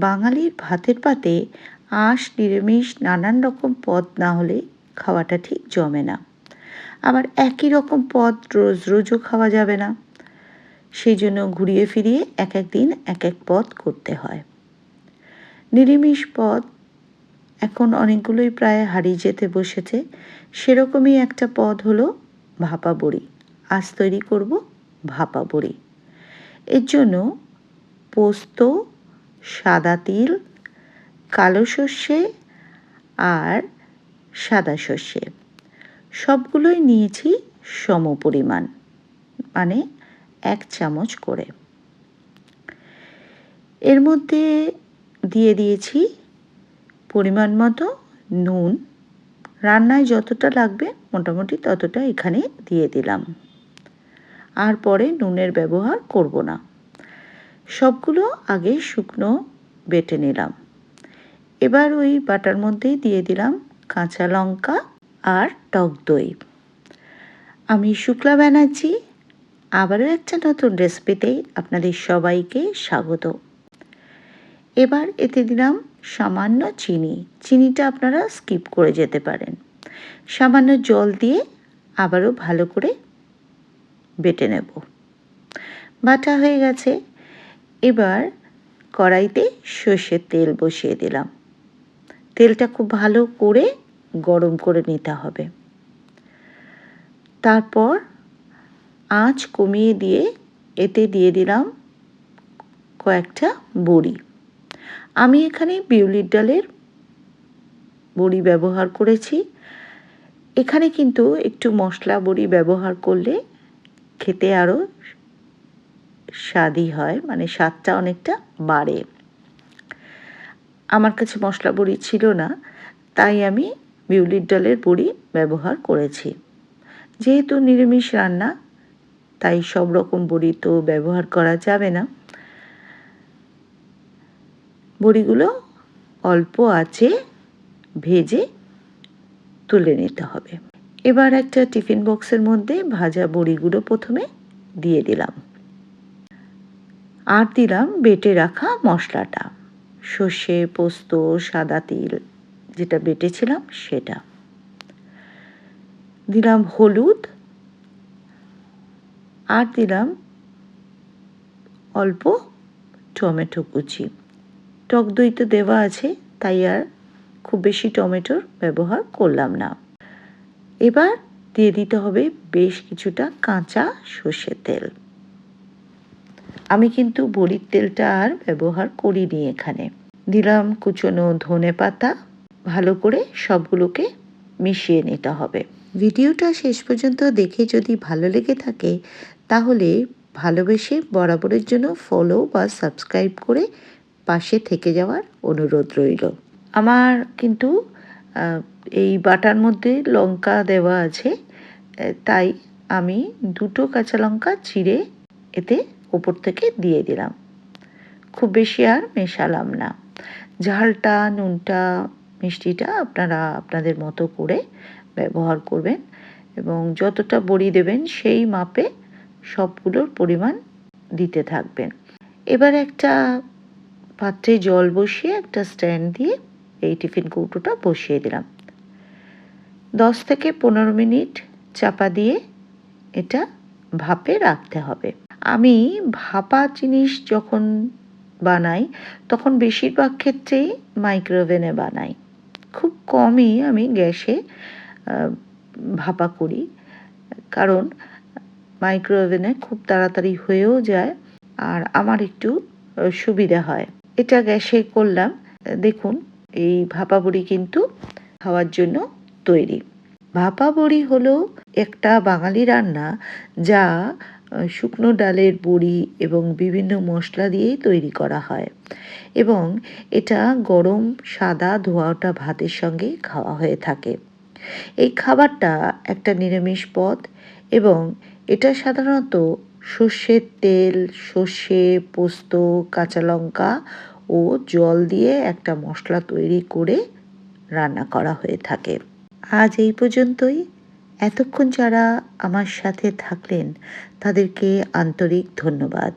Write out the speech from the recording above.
বাঙালির ভাতের পাতে আঁশ, নিরামিষ, নানান রকম পদ না হলে খাওয়াটা ঠিক জমে না। আবার একই রকম পদ রোজ রোজও খাওয়া যাবে না। সেই জন্য ঘুরিয়ে ফিরিয়ে এক এক দিন এক এক পদ করতে হয়। নিরামিষ পদ এখন অনেকগুলোই প্রায় হারিয়ে যেতে বসেছে। সেরকমই একটা পদ হলো ভাপা বড়ি। আজ তৈরি করব ভাপা বড়ি। এর জন্য পোস্ত সাদা তিল, কালো সর্ষে আর সাদা সর্ষে। সবগুলোই নিয়েছি সম পরিমাণ মানে এক চামচ করে। এর মধ্যে দিয়ে দিয়েছি পরিমাণ মতো নুন। রান্নায় যতটা লাগবে মোটামুটি ততটা এখানে দিয়ে দিলাম। আর পরে নুনের ব্যবহার করব না। সবগুলো আগে শুকনো বেটে নিলাম। এবার ওই বাটার মধ্যেই দিয়ে দিলাম কাঁচা লঙ্কা আর টক দই। আমি শুক্লা ব্যানার্জি, আবারও একটা নতুন রেসিপিতেই আপনাদের সবাইকে স্বাগত। এবার এতে দিলাম সামান্য চিনি। চিনিটা আপনারা স্কিপ করে যেতে পারেন। সামান্য জল দিয়ে আবারও ভালো করে বেটে নেব। বাটা হয়ে গেছে। এবার কড়াইতে সর্ষের তেল বসিয়ে দিলাম। তেলটা খুব ভালো করে গরম করে নিতে হবে। তারপর আঁচ কমিয়ে দিয়ে এতে দিয়ে দিলাম কয়েকটা বড়ি। আমি এখানে বিউলির ডালের বড়ি ব্যবহার করেছি। এখানে কিন্তু একটু মশলা বড়ি ব্যবহার করলে খেতে আরও স্বাদই হয় মানে স্বাদটা অনেকটা বাড়ে। আমার কাছে মশলা বড়ি ছিল না, তাই আমি বিউলির ডালের বড়ি ব্যবহার করেছি। যেহেতু নিরামিষ রান্না, তাই সব রকম বড়ি তো ব্যবহার করা যাবে না। বড়িগুলো অল্প আছে ভেজে তুলে নিতে হবে। এবার একটা টিফিন বক্সের মধ্যে ভাজা বড়িগুলো প্রথমে দিয়ে দিলাম। আর দিলাম বেটে রাখা মশলাটা। সর্ষে, পোস্ত, সাদা তিল, যেটা বেটেছিলাম সেটা। দিলাম হলুদ আর দিলাম অল্প টমেটো কুচি। টক দই তো দেওয়া আছে, তাই আর খুব বেশি টমেটোর ব্যবহার করলাম না। এবার দিয়ে দিতে হবে বেশ কিছুটা কাঁচা সর্ষের তেল। আমি কিন্তু বড়ির তেলটা আর ব্যবহার করিনি এখানে। দিলাম কুচনো ধনে পাতা, ভালো করে সবগুলোকে মিশিয়ে নিতে হবে। ভিডিওটা শেষ পর্যন্ত দেখে যদি ভালো লেগে থাকে, তাহলে ভালোবেসে বরাবরের জন্য ফলো বা সাবস্ক্রাইব করে পাশে থেকে যাওয়ার অনুরোধ রইল। আমার কিন্তু এই বাটার মধ্যে লঙ্কা দেওয়া আছে তাই আমি দুটো কাঁচা লঙ্কা চিড়ে এতে ওপর থেকে দিয়ে দিলাম। খুব বেশি আর মেশালাম না। ঝালটা, নুনটা, মিষ্টিটা আপনারা আপনাদের মতো করে ব্যবহার করবেন এবং যতটা বড়ি দেবেন সেই মাপে সবগুলোর পরিমাণ দিতে থাকবেন। এবার একটা পাত্রে জল বসিয়ে একটা স্ট্যান্ড দিয়ে এই টিফিন কৌটোটা বসিয়ে দিলাম। দশ থেকে পনেরো মিনিট চাপা দিয়ে এটা ভাপে রাখতে হবে। আমি ভাপা জিনিস যখন বানাই, তখন বেশিরভাগ ক্ষেত্রেই মাইক্রোওভেনে বানাই। খুব কমই আমি গ্যাসে ভাপা করি। কারণ মাইক্রোওভেনে খুব তাড়াতাড়ি হয়েও যায় আর আমার একটু সুবিধা হয়। এটা গ্যাসে করলাম। দেখুন, এই ভাপা বড়ি কিন্তু খাওয়ার জন্য তৈরি। ভাপা বড়ি হলো একটা বাঙালি রান্না যা শুকনো ডালের বড়ি এবং বিভিন্ন মশলা দিয়েই তৈরি করা হয় এবং এটা গরম সাদা ধোয়াটা ভাতের সঙ্গে খাওয়া হয়ে থাকে। এই খাবারটা একটা নিরামিষ পদ এবং এটা সাধারণত সর্ষের তেল, সর্ষে, পোস্ত, কাঁচা লঙ্কা ও জল দিয়ে একটা মশলা তৈরি করে রান্না করা হয়ে থাকে। আজ এই পর্যন্তই। এতক্ষণ যারা আমার সাথে থাকলেন তাদেরকে আন্তরিক ধন্যবাদ।